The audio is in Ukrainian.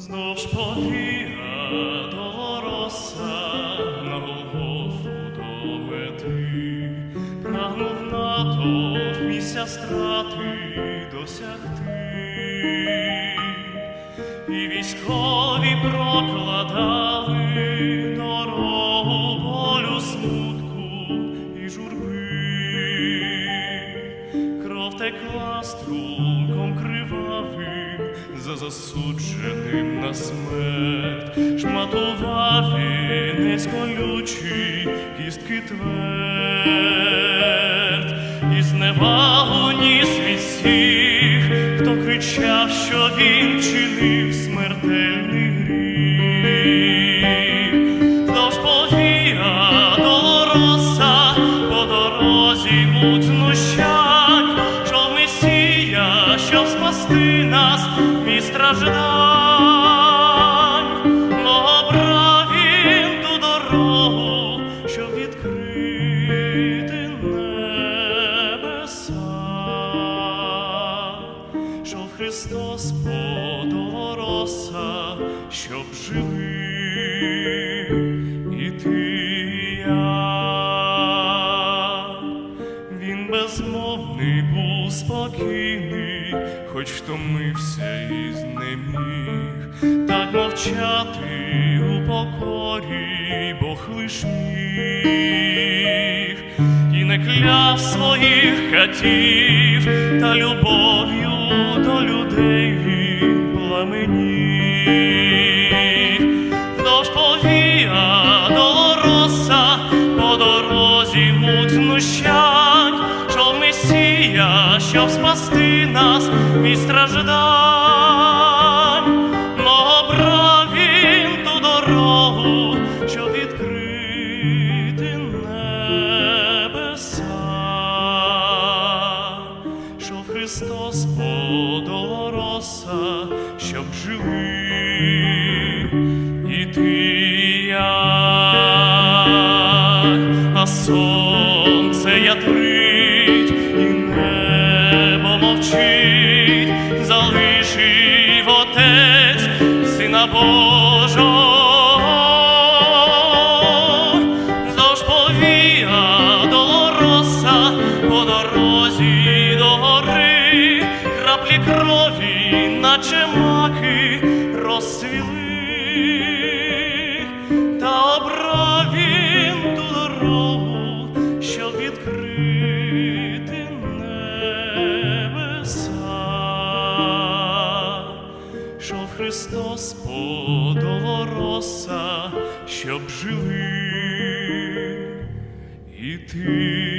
Вздовж повія долороса на Голгофу доведи, прагнув натовп місця досягти, і військові прокладали дорогу болю смутку і журби, кров текла струмком кривавим за засудженим вінець колючий, кістки тверд, і зневагу ніс від хто кричав, що він чинив смертельний гріх. Вздовж повія долороса по дорозі муть знущань, що Месія, щоб спасти нас від страждань, Христос подороса, щоб жили і ти і я. Він безмовний був спокійний, хоч втомився і знеміг, так мовчати у покорі, Бог лиш міг, і не кляв своїх хатів, та любов'ю людей. Вздовж повія долороса по дорозі муть знущань, що Месія, щоб спасти нас від страждань, но обрав він ту дорогу, щоб відкрити небеса, щоб Христос жили і ти і я, а сонце ятрить, і небо мовчить, залишив отець сина Божого, наче маки, розцвіли, та обрав він ту дорогу, щоб відкрити небеса, щоб Христос подолороса, щоб жили і ти.